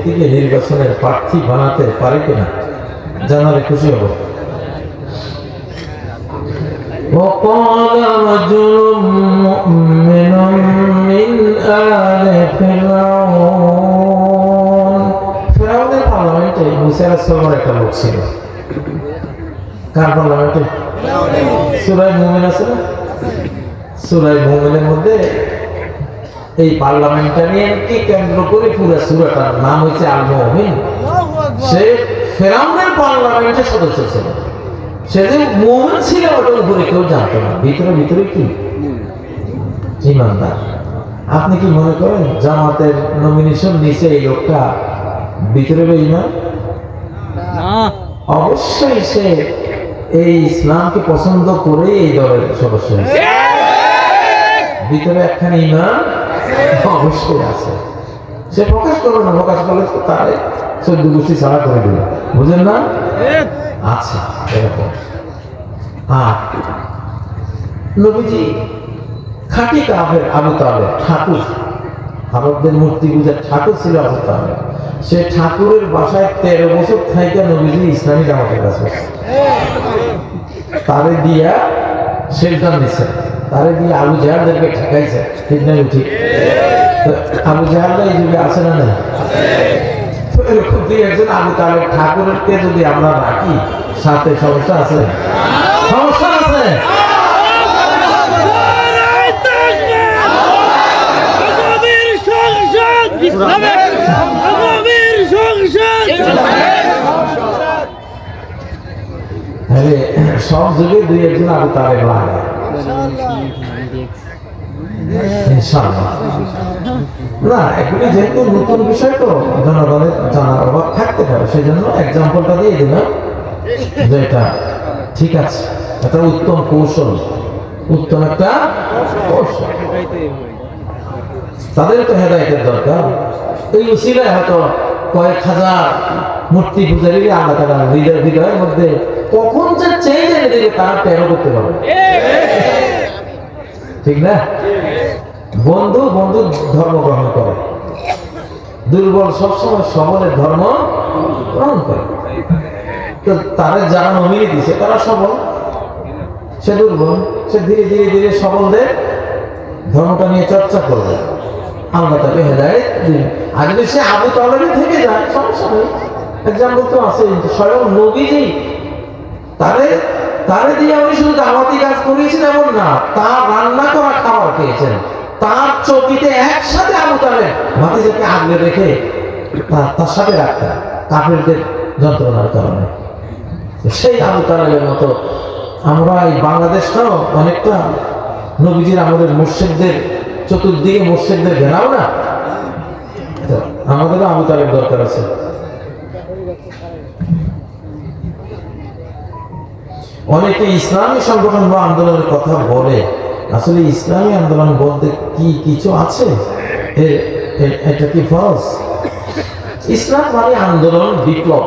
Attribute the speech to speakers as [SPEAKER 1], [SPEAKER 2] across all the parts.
[SPEAKER 1] ব্যক্তিকে নির্বাচনের প্রার্থী বানাতে পারে কিনা জানালে খুশি হব وقال رجل مؤمن من آل فرعون ফেরাউনের পার্লামেন্টে মুসা আলাইহিসসালামের একটা লোক ছিল কার পার্লামেন্টে সুরাই মুমিন আছে না সুরাই মুমিনের মধ্যে এই পার্লামেন্টারিয়ানকে কেন্দ্র করে পুরো সুরাটার নাম হচ্ছে আল মুমিন। সে ফেরাউনের পার্লামেন্টের সদস্য ছিল। সে যে মুমিন ছিল ওটার উপরে কেউ জানতো না। ভিতরে ভিতরে কি? ইমানদার। আপনি কি মনে করেন জামাতের নমিনেশন নিচে এই লোকটা ভিতরে ইমান? অবশ্যই সে এই ইসলামকে পছন্দ করে এই দলের সদস্য হয়েছে। ভিতরে একখানি ইমান অবশ্যই আছে। সে প্রকাশ করবে না প্রকাশ করলে তো তারে চোদ্দ গোষ্ঠী ছাড়া করে বুঝেন না? আচ্ছা এরকম। নবীজি খাঁটি আবু তালে ঠাকুর। মূর্তি পূজার ঠাকুর ছিল আবু তালে সে ঠাকুরের বাসায় তেরো বছর থাইকা নবীজি ইসলামী জামাতের কাছে। তারে দিয়া শেলটান দিছে। তারে দিয়ে আবু জাহালদেরকে ঠেকাইছে, ঠিক না ঠিক? আবু জাহালরা এই যুগে আছে না না তো এরকম দুই একজন আবু তালেব ঠাকুরকে যদি আমরা রাখি, সাথে সমস্যা আছে? সমস্যা আছে? সব যুগে দুই একজন আবু তালেব লাগে। না এগুলি যেহেতু নতুন বিষয় তো জনগণের জানার অভাব থাকতে পারে সেই জন্য এক্সাম্পলটা দিয়ে দিলাম, যে এটা ঠিক আছে। এটা উত্তম কৌশল। উত্তম একটা কৌশল। তাদের তো হেদায়তের দরকার। এই উসিলায় হয়তো কয়েক হাজার মূর্তি পূজারী আল্লাহ তালা হৃদয় হৃদয়ের মধ্যে কখন যে চেঞ্জ এনে দেবে তারা টেরো করতে পারবে। ঠিক না? বন্ধু বন্ধু ধর্ম গ্রহণ করে। দুর্বল সবসময় সবলের ধর্ম গ্রহণ করে। তো তারা যারা নমিনি দিছে, তারা সবল। সে দুর্বল, সে ধীরে ধীরে ধীরে সবলদের ধর্মটা নিয়ে চর্চা করবে। আমরা তাকে হেদায়ত দিন আর যদি সে আবু তালেবই থেকে যায়, সমস্যা নেই। এক্সাম্পল তো আছে স্বয়ং নবীজি তারে তারে দিয়ে আমি শুধু দাওয়াতি কাজ করিয়েছেন এমন না, তার রান্না করা খাবার খেয়েছেন। তার চকিতে একসাথে আবু তালে ভাতিজাকে আগলে রেখে তার সাথে রাখতেন কাফেরদের যন্ত্রণার কারণে। সেই আবু তালেবের মতো আমরা এই বাংলাদেশটাও অনেকটা নবীজির আমাদের মুর্শিদদের, চতুর্দিকে মুর্শিদদের ঘেরাও না? আমাদেরও আবু তালেব দরকার আছে। অনেকে ইসলামী সংগঠন বা আন্দোলনের কথা বলে আসলে ইসলামী আন্দোলন বলতে কি কিছু আছে? এটা কি ফরজ? ইসলাম মানে আন্দোলন বিপ্লব।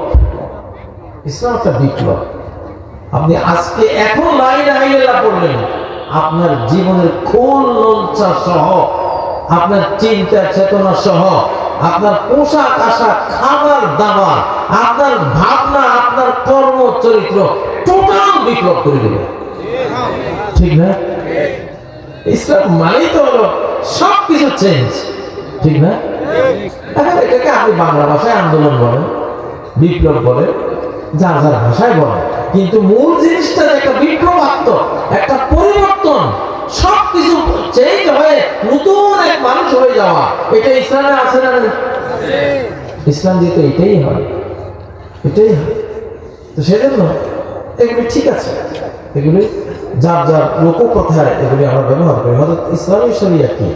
[SPEAKER 1] ইসলাম একটা বিপ্লব। আপনি আজকে এখন লাইন আইলেলা পড়লেন আপনার জীবনের খোল লঞ্চা সহ, আপনার চিন্তা চেতনা সহ, আপনার পোশাক আশাক, খাবার দাবার, আপনার ভাবনা, আপনার কর্ম চরিত্র টোটাল বিপ্লব করে দেবে। ঠিক না? ইসলাম মানেই তো হলো সব কিছু চেঞ্জ ঠিক না? এখন এটাকে আপনি বাংলা ভাষায় আন্দোলন বলেন বিপ্লব বলেন যার যার ভাষায় বলেন কিন্তু মূল জিনিসটা যে একটা বিপ্লবাত্ম, একটা পরিবর্তন সব কিছু চেঞ্জ হয়ে নতুন এক মানুষ হয়ে যাওয়া, এটা ইসলামে আছে না ইসলাম দিয়ে তো এটাই হয়। এটাই হয়। তো সেজন্য এগুলি ঠিক আছে। এগুলি যার যার লোককথায় এগুলি আমরা ব্যবহার করি। হয়তো ইসলামী শরিয়া কি?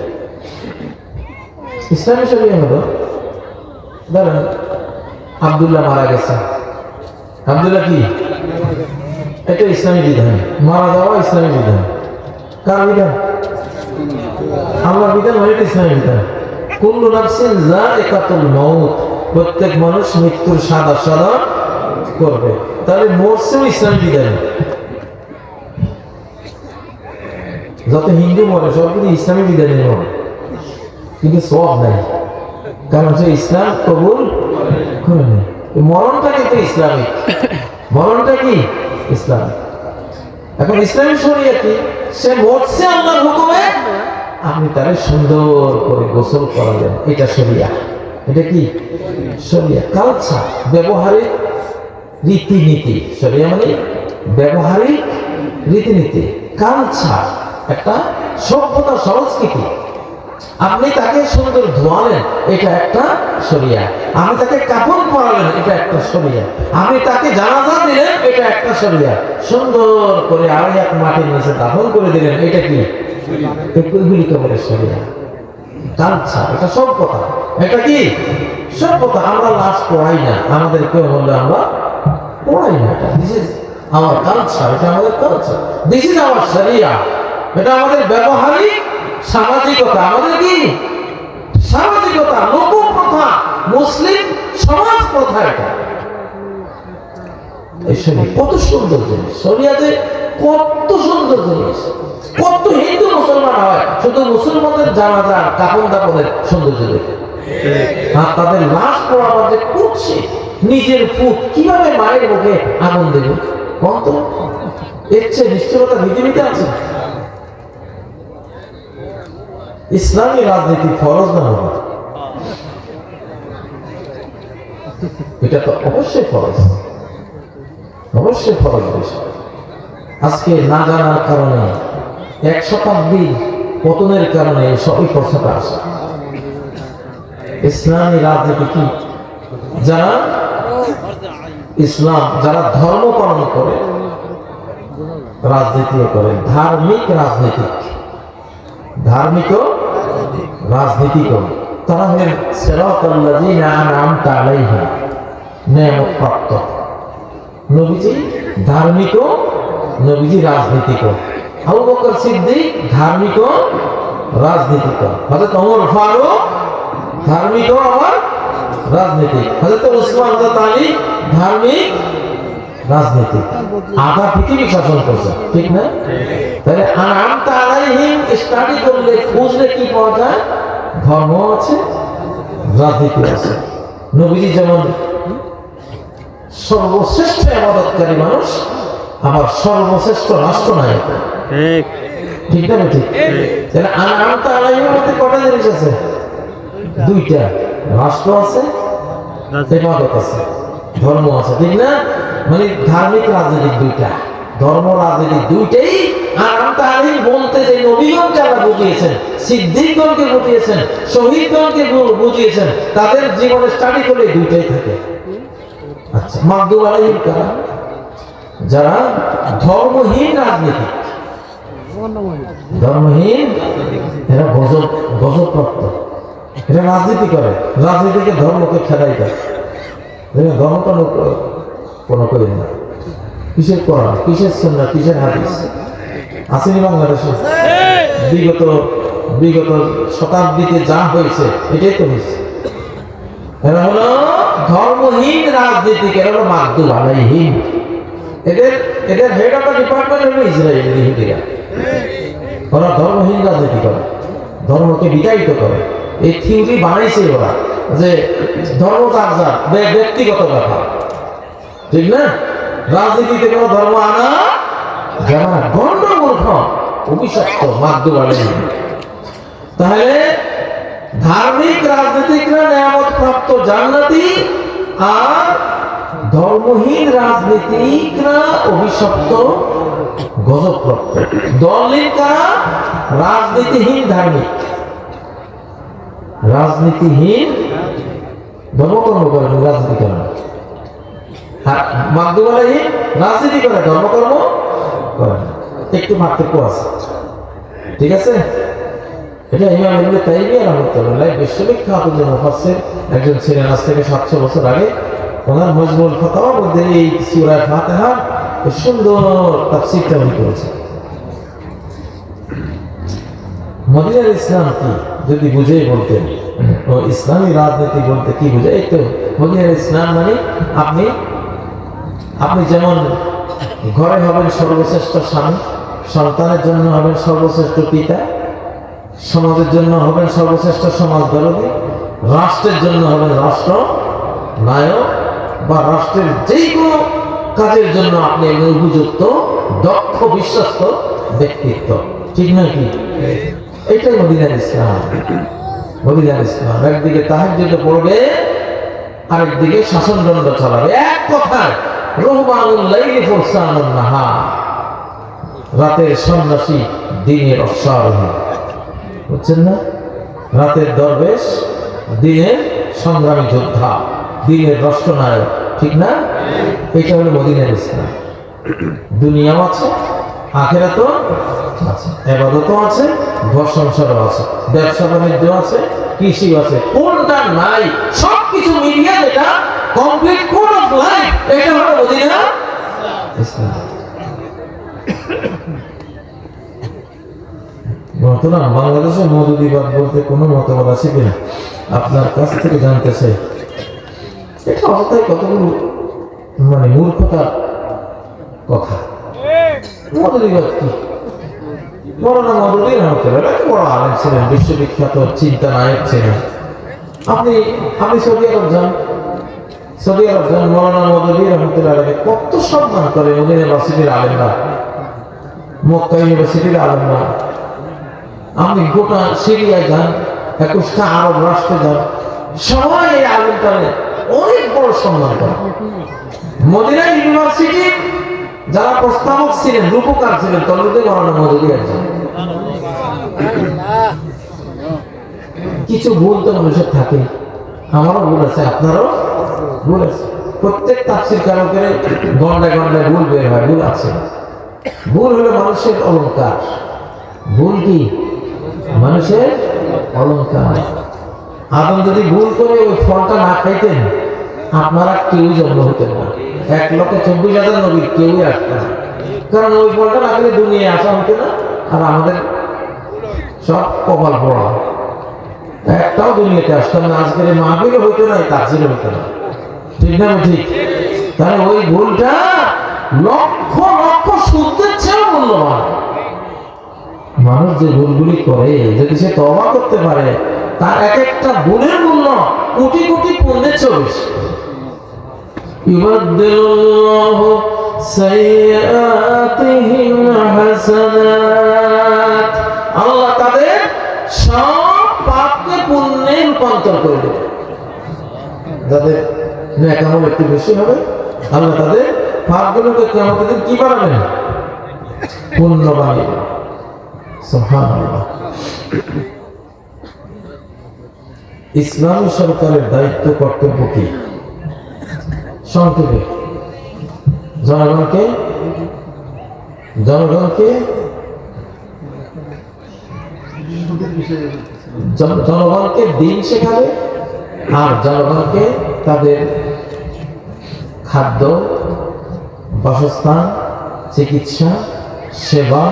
[SPEAKER 1] ইসলামী শরিয়া হলো, ধরেন, আবদুল্লাহ মারা গেছে। আবদুল্লাহ কি? এটা ইসলামী বিধান। মারা যাওয়া ইসলামী বিধান। কার বিধান? আল্লাহর বিধান মানে এটা ইসলামী বিধান। কুল্লু নাফসিন যায়িকাতুল মাউত। প্রত্যেক মানুষ মৃত্যুর সাদা সাদা করবে। তাহলে মরছেও ইসলামী বিধান। যত হিন্দু মনে মরে সবগুলি ইসলামী বিধানে মরে কিন্তু সব নাই। কারণ সে ইসলাম কবুল নেই মরণটা কিন্তু ইসলামিক। মরণটা কি? ইসলাম এখন ইসলামী শরিয়া কি? সে মরছে আল্লাহর হুকুমে, আপনি তারে সুন্দর করে গোসল করালেন। এটা শরিয়া। এটা কি? শরিয়া। কালচার, ব্যবহারিক রীতিনীতি। শরিয়া মানে ব্যবহারিক রীতিনীতি। কালচার। একটা সভ্যতা সংস্কৃতি আপনি তাকে সুন্দর ধোয়ালেন এটা একটা সরিয়া আপনি তাকে কাপড় পরালেন এটা একটা সরিয়া আপনি তাকে জানাজা দিলেন এটা একটা সরিয়া সুন্দর করে আড়াই এক মাটির নিচে দাফন করে দিলেন এটা কি? এগুলি তো বলে শরিয়া। কালচার এটা সভ্যতা। এটা কি? সভ্যতা। আমরা লাশ পড়াই না। আমাদের কেউ বললে আমরা পড়াই না এটা। দিস ইজ আমার কালচার এটা আমাদের কালচার দিস ইজ আমার শরিয়া। এটা আমাদের ব্যবহারিক সামাজিকতা। আমাদের কি? সামাজিকতা প্রথা, মুসলিম সমাজ প্রথা এটা। কত সুন্দর জিনিস। শরিয়াতে কত সুন্দর জিনিস। কত হিন্দু মুসলমান হয়, শুধু মুসলমানদের জানাজা কাপন দাপনের সৌন্দর্য দেখে। আর তাদের লাশ যে করছে নিজের ফুট কীভাবে মায়ের মুখে আগুন দেবে? কত এর চেয়ে নিশ্চয়তা আছে। ইসলামী রাজনীতি ফরজ না হবে এটা তো অবশ্যই ফরজ। অবশ্যই ফরজ আজকে না জানার কারণে, এক শতাব্দী পতনের কারণে সবই প্রশ্নটা আসে। ইসলামী রাজনীতি কি? যারা ইসলাম, যারা ধর্ম পালন করে, রাজনীতিও করে। ধার্মিক রাজনীতিক ধার্মিক রাজনীতিক তারা হলেন সেরাতাল্লাযীনা আনআমতা আলাইহিম নিয়ামত প্রাপ্ত নবীজি ধার্মিক, নবীজি রাজনীতিক। আবু বকর সিদ্দিক ধার্মিক, রাজনীতিক। হযরত ওমর ফারুক ধার্মিক, আবার রাজনীতিক। হযরত উসমান হযরত আলী ধার্মিক রাজনীতিক আধা পৃথিবী শাসন করছে ঠিক না? তাহলে আনআমতা আলাইহিম স্টাডি করলে খুঁজলে কি পাওয়া যায়? ধর্ম আছে রাজনীতি আছে। নবীজি যেমন সর্বশ্রেষ্ঠ আবাদতকারী মানুষ আবার সর্বশ্রেষ্ঠ রাষ্ট্রনায়ক।
[SPEAKER 2] ঠিক।
[SPEAKER 1] ঠিক না ঠিক? তাহলে আনআমতা আলাইহিমের মধ্যে কটা জিনিস আছে? দুইটা। রাষ্ট্র আছে ইবাদত আছে ধর্ম আছে ঠিক না? মানে ধার্মিক রাজনীতি দুইটা, ধর্ম রাজনীতি দুইটাই, আর আলী বলতে যে নবীগণকে আল্লাহ বুঝিয়েছেন, সিদ্দিকগণকে বুঝিয়েছেন, শহীদগণকে বুঝিয়েছেন, তাদের জীবনে স্টাডি করলে দুইটাই থাকে। আচ্ছা মাহদুব আলাইহিম কারা যারা ধর্মহীন রাজনীতি, ধর্মহীন, এরা গজব, গজবপ্রাপ্ত, এরা রাজনীতি করে, রাজনীতিকে ধর্মকে খেলাই দেয়। দেখবেন ধর্ম কোনো কোনো করি না কিসের কোরআন? কিসের সন্না কিসের হাদিস? আসেনি বাংলাদেশে? বিগত বিগত শতাব্দীতে যা হয়েছে, এটাই তো হয়েছে। এরা হলো ধর্মহীন রাজনীতিক এরা হলো মাকদুব আলাইহীন। এদের এদের হেড অফ ডিপার্টমেন্ট হলো ইসরায়েল ইহুদিরা ওরা ধর্মহীন রাজনীতি করে, ধর্মকে করে। এই থিওরি বানাইছে ওরা যে ধর্ম যার, ব্যক্তিগত ব্যাপার। ঠিক না? রাজনীতিতে কোনো ধর্ম আনা যারা না। গণ্ড মূর্খ অভিশপ্ত মাধ্যম তাহলে ধার্মিক রাজনীতিকরা নিয়ামত প্রাপ্ত জান্নাতি আর ধর্মহীন রাজনীতিকরা অভিশপ্ত গজবপ্রাপ্ত। দলহীন কারা? রাজনীতিহীন ধার্মিক। রাজনীতিহীন ধর্মকর্ম করেন রাজনীতি করেন আর মাধ্যমালহীন রাজনীতি করে, ধর্মকর্ম করেন একটু পার্থক্য আছে। ঠিক আছে? এটা ইমাম ইবনে তাইমিয়া রাহমাতুল্লাহ বিশ্ববিখ্যাত যে মুফাসসির, একজন ছিলেন আজ থেকে 700 বছর আগে। ওনার মজমুল ফতোয়ার মধ্যে এই সুন্দর তাফসীরটা উনি করেছেন মদিনার ইসলাম কি? যদি বুঝেই বলতেন। ও ইসলামী রাজনীতি বলতে কি বুঝে এই তো মদিনার ইসলাম মানে আপনি আপনি যেমন ঘরে হবেন সর্বশ্রেষ্ঠ স্বামী, সন্তানের জন্য হবেন সর্বশ্রেষ্ঠ পিতা, সমাজের জন্য হবেন সর্বশ্রেষ্ঠ সমাজ দরদি রাষ্ট্রের জন্য হবেন রাষ্ট্র নায়ক বা রাষ্ট্রের যে কোনো কাজের জন্য আপনি একজন উপযুক্ত দক্ষ, বিশ্বস্ত ব্যক্তিত্ব। ঠিক নয় কি? এটাই মদিনার ইসলাম। মদিনার ইসলাম। একদিকে তাহার যেটা পড়বে, আরেকদিকে শাসনদণ্ড চালাবে। এক নাহার রাতের সন্ন্যাসী দিনের অশ্বারোহী বুঝছেন না? রাতের দরবেশ, দিনের সংগ্রামী যোদ্ধা, দিনের ঠিক না? এটা হলো মদিনের ইসলাম। দুনিয়াও আছে আখেরা তো আছে, এবাদতও আছে, ঘর আছে, ব্যবসা বাণিজ্য আছে কৃষি আছে, কোনটা নাই সব কিছু মিলিয়ে যেটা কমপ্লিট কোড অফ লাইফ এটা হলো বাংলাদেশে বলতে কোনো মতবাদ আছে কিনা? আপনার কাছ থেকে জানতে চাই। এটা অবস্থায় কতগুলো মানে কথা। কি? রহমতুল্লাহ একটা বড় আলেম ছিলেন, বিশ্ববিখ্যাত চিন্তা নায়ক ছিলেন। আপনি আপনি সৌদি আরব যান। সৌদি আরব যান মৌলানা কত সম্মান করে ইউনিভার্সিটির আলেমরা। মক্কা ইউনিভার্সিটির আলেমরা। আপনি গোটা যান, একুশটা আরব রাষ্ট্রে যান, সবাই এই আলেমটারে অনেক বড় সম্মান করে। মদিনা ইউনিভার্সিটি যারা প্রস্তাবক ছিলেন, রূপকার ছিলেন তলুদে মরানো মজুরি একজন। কিছু ভুল তো মানুষের থাকে। আমারও ভুল আছে, আপনারও? ভুল আছে। প্রত্যেক তাফসির গন্ডায় গন্ডায় ভুল বের হয়, ভুল আছে। ভুল হলো মানুষের অলঙ্কার ভুল কি? মানুষের অলঙ্কার যদি ভুল করে ওই ফলটা না খাইতেন, আপনারা কেউই জন্ম হতেন না। এক লক্ষ চব্বিশ হাজার নবীর কেউই আসতেন না। কারণ ওই ফলটা না খেলে দুনিয়ায় আসা হতো না, আর আমাদের সব কপাল পড়া। একটাও দুনিয়াতে আসতাম না। আজকের মাহবিলও হইতো না তাজিল হইতো না। ঠিক ওই ভুলটা লক্ষ লক্ষ চেয়েও মূল্যবান। মানুষ যে ভুলগুলি করে, যদি সে তবা করতে পারে, তার এক একটা ভুলের মূল্য কোটি কোটি পুণ্যের চলছে বেশি। সাইয়াতিহিম হাসানাত। আল্লাহ তাদের সব পাপকে পুণ্যে রূপান্তর করে দেবে যাদের একটু বেশি হবে, আল্লাহ তাদের পাপগুলোকে কেমন কি দেবেন। সুবহানাল্লাহ। সরকারের দায়িত্ব, কর্তব্য কি সংক্ষেপে জনগণকে জনগণকে জনগণকে দিন শেখাবে আর জনগণকে তাদের খাদ্য, বাসস্থান, চিকিৎসা, সেবা,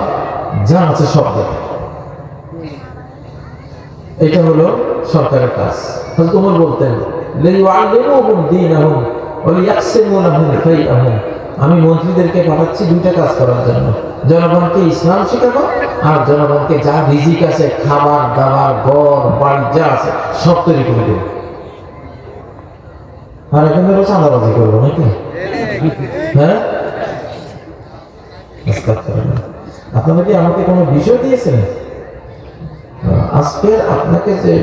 [SPEAKER 1] যা আছে সব এটা হলো সরকারের কাজ। ওমর বলতেন আমি মন্ত্রীদেরকে পাঠাচ্ছি দুইটা কাজ করার জন্য। জনগণকে ইসলাম শেখাবো আর জনগণকে যা রিজিক আছে, খাবার, দাবার, ঘর, বাড়ি যা আছে, সব তৈরি করে দেবো। আর এখানে হলো চাঁদাবাজি করব নাকি? হ্যাঁ? আপনারা কি আমাকে কোনো বিষয় দিয়েছেন? আজকে আপনাকে যে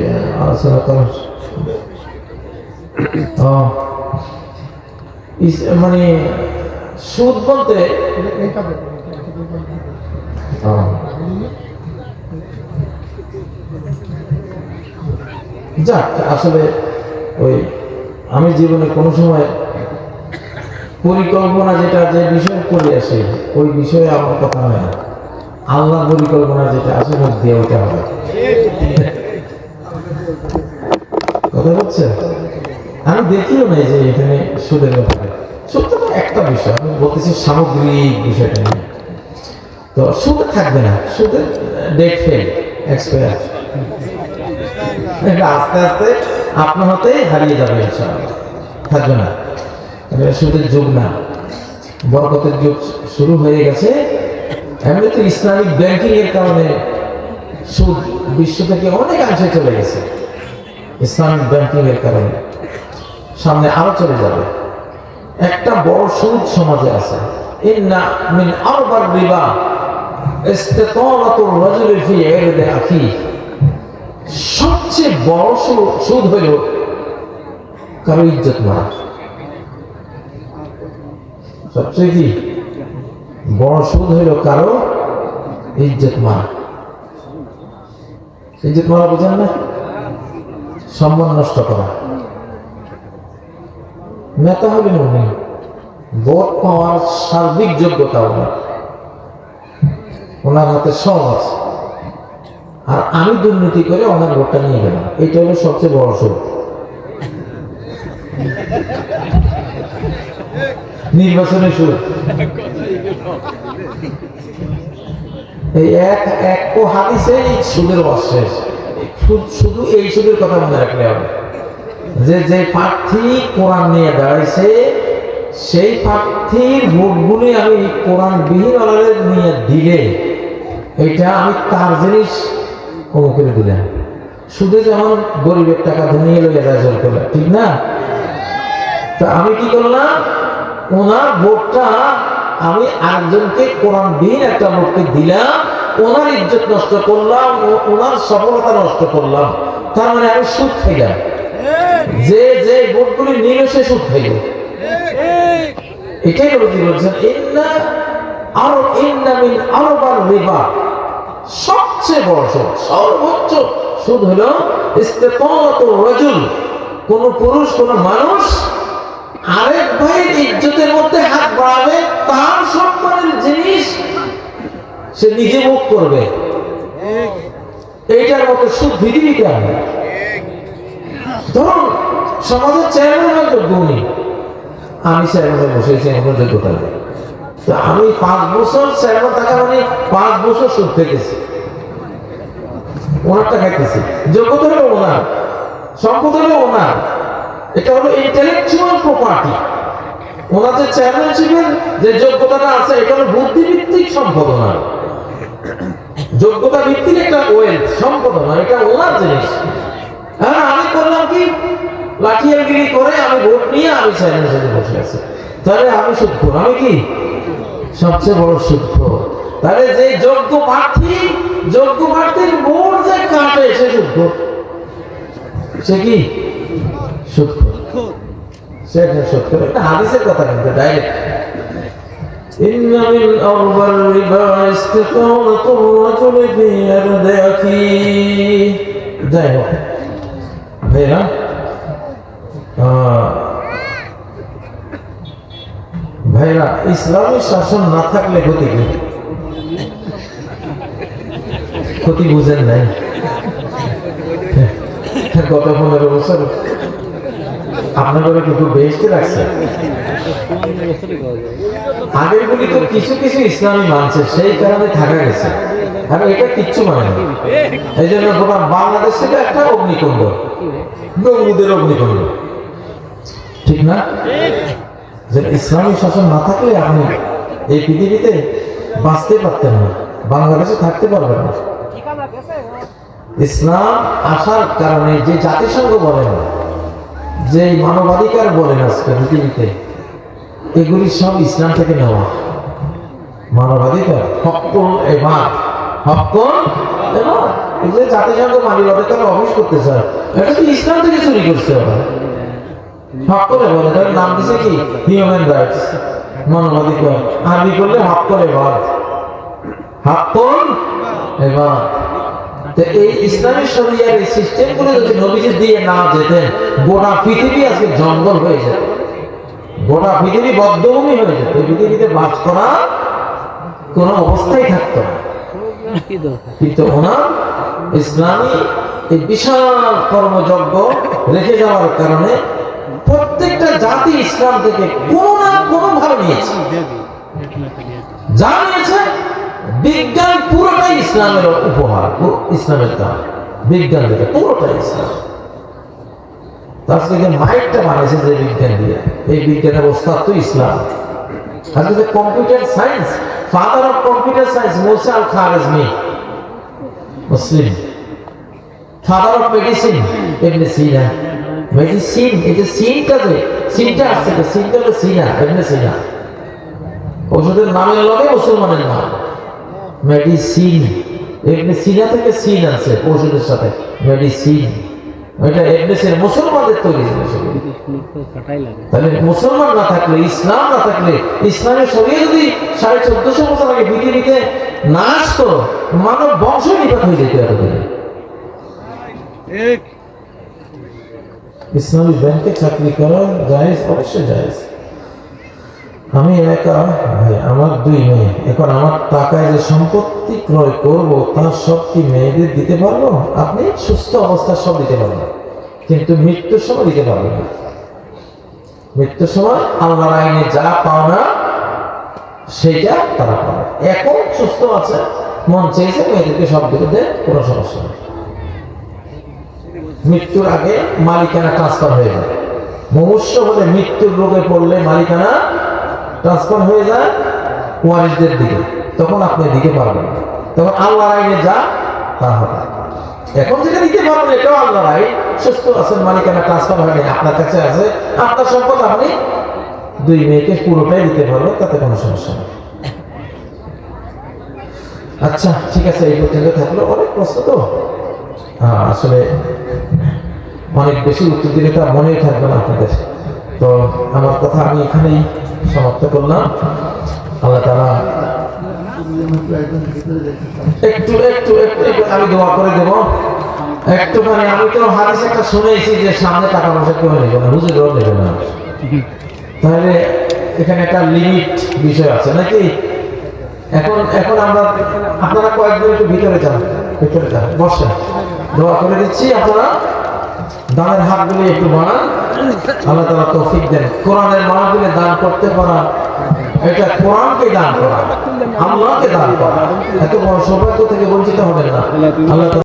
[SPEAKER 1] আলোচনা করার মানে সুদ বলতে যাক, আসলে ওই আমি জীবনে কোনো সময় পরিকল্পনা যেটা যে বিষয় করে আসে, ওই বিষয়ে আমার কথা হয় আল্লাহ পরিকল্পনা যেটা আসে মুখ দিয়ে ওটা হবে। কথা বলছেন আমি দেখিও নাই যে এখানে সুদের ব্যাপারে। একটা বিষয়, আমি বলতেছি সামগ্রিক বিষয়টা নিয়ে। তো সুদ থাকবে না, সুদের ডেট ফেল এক্সপায়ার আস্তে আস্তে আপনার হাতে হারিয়ে যাবে থাকবে না। সুদের যুগ না। বরকতের যুগ শুরু হয়ে গেছে। এমনি তো ইসলামিক ব্যাংকিং এর কারণে সুদ বিশ্ব থেকে অনেক অংশে চলে গেছে। ইসলামিক ব্যাংকিং এর কারণে। সামনে আরও চলে যাবে। একটা বড় সুদ সমাজে আছে। ইন্না মিন আরবার রিবা। ইস্তিতালাতুর রাজুলি ফি ইরদি সবচেয়ে বড় সুদ হইল কারও ইজ্জত মারা। সবচেয়ে কি? বড় সুদ হইল কারও ইজ্জত মারা। ইজ্জত মারা বুঝেন না? সম্মান নষ্ট করা। নেতা হবেন উনি। ভোট পাওয়ার সার্বিক যোগ্যতা ওনার হাতে সব আছে আর আমি দুর্নীতি করে ওনার ভোটটা নিয়ে গেলাম। এটা হলো সবচেয়ে বড় সুদ নির্বাচনের সুদ এই এক এক ও হাদিসে এই সুদের অশেষ শুধু- এই সুদের কথা মনে রাখলে হবে। যে যে প্রার্থী কোরআন নিয়ে দাঁড়াইছে, সেই প্রার্থীর ভোটগুলি আমি কোরআন বিহীন নিয়ে দিলে, এটা আমি তার জিনিস কম করে দিলাম শুধু যেমন গরিবের টাকা ধনিয়ে লইয়া যায় করে, ঠিক না? তা আমি কি করলাম? ওনার ভোটটা আমি আরেকজনকে কোরআন বিহীন একটা ভোটকে দিলাম, ওনার ইজ্জত নষ্ট করলাম, ও- ওনার সফলতা নষ্ট করলাম। তার মানে আমি সুদ খাইলাম। যে যে ভোটগুলি নিল সে সুদ খাইল। এটাই নবী বলছেন ইন্না আর ইন্না মিন আরবার রিবা। সবচেয়ে বড় সর্বোচ্চ সুদ রাজুল। কোন পুরুষ, কোন মানুষ আরেক ভাইয়ের ইজ্জতের মধ্যে হাত বাড়াবে, তার সম্মানের জিনিস সে নিজে মুখ করবে। এইটার মতো সুদ পৃথিবীতে আমরা ধরুন, সমাজের চেয়ারম্যান উনি। আমি বসেছি যোগ্যতা আমি পাঁচ বছর চেয়ারম্যান থাকা মানে পাঁচ বছর সুদ থেকেছি ওনারটা খাইতেছি। যোগ্যতা হলো ওনার সম্পদ হলো ওনার। এটা হলো ইন্টেলেকচুয়াল প্রপার্টি ওনার যে যে যোগ্যতাটা আছে, এটা হলো বুদ্ধিভিত্তিক সম্পদ ওনার। যোগ্যতা ভিত্তিক একটা ওয়েলথ সম্পদ না এটা ওনার জিনিস। হ্যাঁ আমি করলাম কি? লাঠিয়ালগিরি করে আমি ভোট নিয়ে আমি সাথে বসে আছি। তাহলে আমি সুখ আমি কি? সবচেয়ে বড় সুখ তাহলে যে যোগ্য প্রার্থী যোগ্য প্রার্থীর ভোট যে কাটে সে সুখ সে কি সুখ সে একটা সুখ একটা হাদিসের কথা কিন্তু ডাইরেক্ট إن من أربى الربا استقامة الرجل في أرض أخيه যাই হোক ভাইরা ভাইরা, ইসলামী শাসন না থাকলে ক্ষতি কি? ক্ষতি বুঝেন নাই। গত পনেরো বছর আপনার ঘরে কিন্তু বেশি রাখছে আগের গুলি তো কিছু কিছু ইসলামী মানছে, সেই কারণে থাকা গেছে। আর এটা কিচ্ছু মানে না। এই জন্য গোটা বাংলাদেশ ছিল একটা অগ্নিকুণ্ড নমরুদের অগ্নিকুণ্ড। ঠিক না? যে ইসলামী শাসন না থাকলে আপনি এই পৃথিবীতে বাঁচতে পারতেন না, বাংলাদেশে থাকতে পারবেন না। ইসলাম আসার কারণে যে জাতিসংঘ বলেন, যে মানবাধিকার বলেন আজকে পৃথিবীতে, এগুলি সব ইসলাম থেকে নেওয়া। মানবাধিকার হকুল এবার হকুল এবার যে জাতিসংঘ মানবাধিকার অফিস করতে চায়। এটা তো ইসলাম থেকে চুরি করছে ওরা। হকুল এবার এটার নাম দিছে কি? হিউম্যান রাইটস করলে? হকুল এবার হকুল এবার তো এই ইসলামী শরিয়ার এই সিস্টেমগুলো যদি নবীজি দিয়ে না গোটা পৃথিবী আজকে জঙ্গল হয়ে যেত। গোটা পৃথিবী বদ্ধভূমি হয়ে যেত। পৃথিবীতে বাস করা কোনো অবস্থায় থাকতো না। কিন্তু ওনার ইসলামী এই বিশাল কর্মযজ্ঞ রেখে যাওয়ার কারণে জাতি ইসলাম থেকে কোনো না কোনো ভাবে নিয়েছে। যা নিয়েছে, বিজ্ঞান পুরোটাই ইসলামের উপহার ইসলামের দান। বিজ্ঞান থেকে পুরোটাই ইসলাম। তার মাইকটা যে বিজ্ঞান দিয়ে, এই বিজ্ঞানের তো ইসলাম। Computer science father of computer science মোসা খারেজমি, মুসলিম। ফাদার অফ মেডিসিন সিনা ওষুধের নামের লগে মুসলমানের নাম। মেডিসিন এমনি সিনা থেকে সিন আছে ওষুধের সাথে। মেডিসিন মুসলমান না থাকলে, ইসলাম না থাকলে, ইসলামের সঙ্গে যদি সাড়ে চোদ্দশো বছর আগে পৃথিবীতে না আসতো, মানব বংশ নিপাত হয়ে যেত এতদিনে। ইসলামী ব্যাংকে চাকরি করা জায়েজ অবশ্যই জায়েজ। আমি একা, ভাই, আমার দুই মেয়ে। এখন আমার টাকায় যে সম্পত্তি ক্রয় করব, তার সব কি মেয়েদের দিতে পারব? আপনি সুস্থ অবস্থায় সব দিতে পারবেন। কিন্তু মৃত্যুর সময় দিতে পারবেন না। মৃত্যুর সময় আল্লাহর আইনে যা পাওনা, সেইটা তারা পাবে। এখন সুস্থ আছে, মন চেয়েছে মেয়েদেরকে সব দেয় কোনো সমস্যা নেই। মৃত্যুর আগে মালিকানা ট্রান্সফার হয়ে যায়। মুমূর্ষ হলে মৃত্যুর রোগে পড়লে মালিকানা ট্রান্সফার হয়ে যায় ওয়ারিসদের দিকে। তখন আপনি দিতে পারবেন তখন আল্লাহর আইনে যা, তা হবে। এখন যেটা দিতে পারবেন, এটাও আল্লাহর আইন। সুস্থ আছেন, মালিকানা ট্রান্সফার হয়নি আপনার কাছে আছে। আপনার সম্পদ আপনি দুই মেয়েকে পুরোটাই দিতে পারবেন, তাতে কোনো সমস্যা নেই। আচ্ছা ঠিক আছে, এই পর্যন্ত থাকল। অনেক প্রশ্ন তো। আসলে অনেক বেশি উত্তর দিলে তো আর মনেই থাকবে না আপনাদের। তো আমার কথা আমি এখানেই সমাপ্ত করলাম। আল্লাহ তারা একটু একটু একটু আমি দোয়া করে দেব। আমি তো হাদিস একটা শুনেছি যে সামনে টাকা পয়সা কেউ নেবে না, হুজুরও নেবে না। তাহলে এখানে একটা লিমিট বিষয় আছে, নাকি? এখন এখন আমরা, আপনারা কয়েকদিন একটু ভিতরে যান ভিতরে যান, বসেন। দোয়া করে দিচ্ছি, আপনারা দানের হাতগুলি একটু বাড়ান। আল্লাহ তালা তৌফিক দেন। কোরআনের মাহফিলে দান করতে পারা, এটা কোরআনকে দান করা আল্লাহকে দান করা। এত বড় সৌভাগ্য থেকে বঞ্চিত হবেন না। আল্লাহ